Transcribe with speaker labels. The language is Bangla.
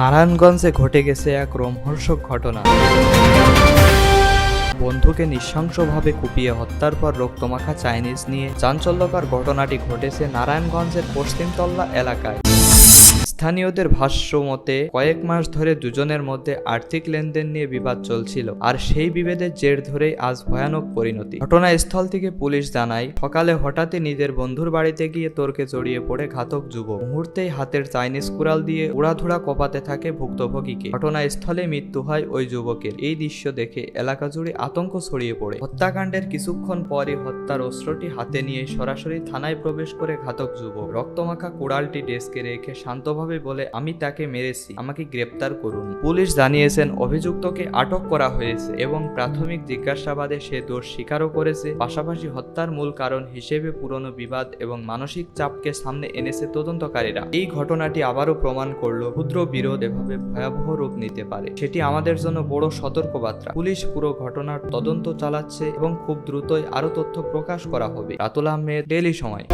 Speaker 1: নারায়ণগঞ্জে ঘটে গেছে এক রোমহর্ষক ঘটনা। বন্ধুকে নৃশংসভাবে কুপিয়ে হত্যার পর রক্তমাখা চাইনিজ নিয়ে চাঞ্চল্যকর ঘটনাটি ঘটেছে নারায়ণগঞ্জের পশ্চিমতল্লা এলাকায়। স্থানীয়দের ভাষ্য মতে, কয়েক মাস ধরে দুজনের মধ্যে আর্থিক লেনদেন নিয়ে বিবাদ চলছিল, আর সেই বিভেদের জের ধরেই আজ ভয়ানক পরিণতি। ঘটনাস্থল থেকে পুলিশ জানায়, সকালে হঠাৎই নিজের বন্ধুর বাড়িতে গিয়ে তর্কে জড়িয়ে পড়ে ঘাতক যুবক। মুহূর্তেই হাতের চাইনিজ কুড়াল দিয়ে উড়াধুড়া কপাতে থাকে ভুক্তভোগীকে। ঘটনাস্থলে মৃত্যু হয় ওই যুবকের। এই দৃশ্য দেখে এলাকা জুড়ে আতঙ্ক ছড়িয়ে পড়ে। হত্যাকাণ্ডের কিছুক্ষণ পরই হত্যার অস্ত্রটি হাতে নিয়ে সরাসরি থানায় প্রবেশ করে ঘাতক যুবক। রক্তমাখা কুড়ালটি ডেস্কে রেখে শান্তভাবে বলে, আমি তাকে মেরেছি, আমাকে গ্রেপ্তার করুন। পুলিশ জানিয়েছেন, অভিযুক্তকে আটক করা হয়েছে এবং প্রাথমিক জিজ্ঞাসাবাদে সে দোষ স্বীকারও করেছে। পাশাপাশি হত্যার মূল কারণ হিসেবে পুরনো বিবাদ এবং মানসিক চাপকে সামনে এনেছে তদন্তকারীরা। এই ঘটনাটি আবারও প্রমাণ করল, ক্ষুদ্র বিরোধ এভাবে ভয়াবহ রূপ নিতে পারে। সেটি আমাদের জন্য বড় সতর্কবার্তা। পুলিশ পুরো ঘটনার তদন্ত চালাচ্ছে এবং খুব দ্রুতই আরও তথ্য প্রকাশ করা হবে। রাতুল আহমেদ ডেলি সময়।